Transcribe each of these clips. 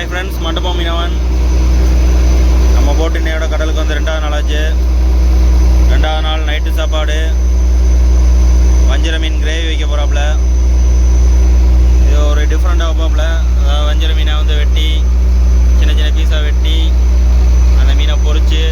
Hi friends மண்டபம் மீனவன். நம்ம போட்டு இன்னையோட கடலுக்கு வந்து ரெண்டாவது நாள் ஆச்சு ரெண்டாவது நாள் நைட்டு சாப்பாடு. வஞ்சிர மீன் கிரேவி வைக்க போகிறாப்புல இது ஒரு டிஃப்ரெண்ட்டாக வைப்பாப்புல. அதாவது வஞ்சிர மீனை வந்து வெட்டி சின்ன சின்ன பீஸாக வெட்டி அந்த மீனை பொறிச்சு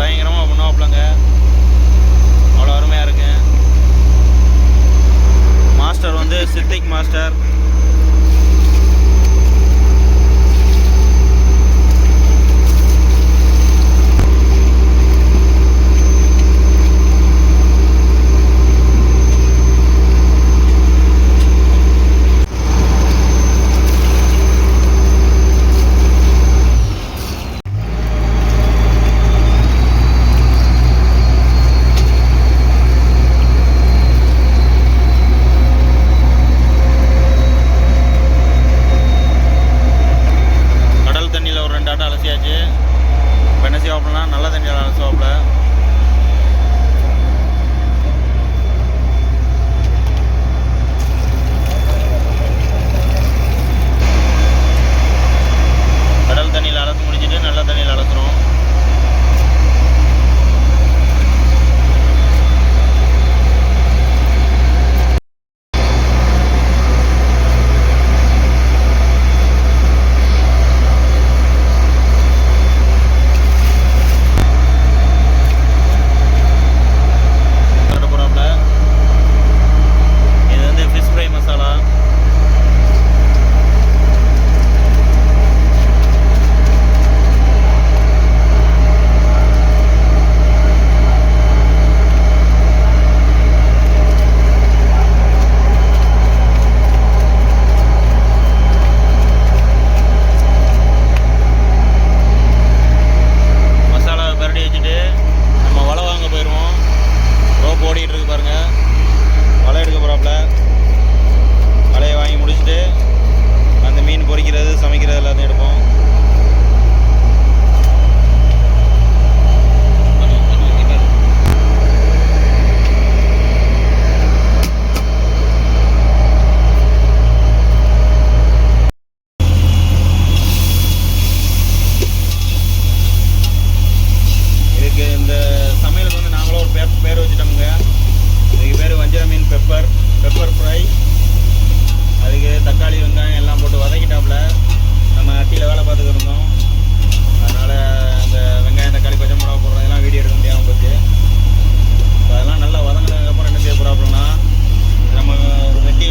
பயங்கரமாக பண்ணுவாப்பிலங்க அவ்வளோ அருமையாக இருக்கு மாஸ்டர் வந்து சித்திக் மாஸ்டர். மீன் பெப்பர் பெப்பர் ஃப்ரை அதுக்கு தக்காளி வெங்காயம் எல்லாம் போட்டு வதக்கிட்டாப்புல. நம்ம கீழே வேலை பார்த்துக்கிருந்தோம் அதனால் அந்த வெங்காயம் தக்காளி பச்சை மிளகா போடுறதெல்லாம் வீடியோ எடுக்க முடியாமல் போச்சு. இப்போ அதெல்லாம் நல்லா வதங்கினதுக்கப்புறம் என்ன செய்ய போகிறோம் நம்ம ஒரு வெட்டி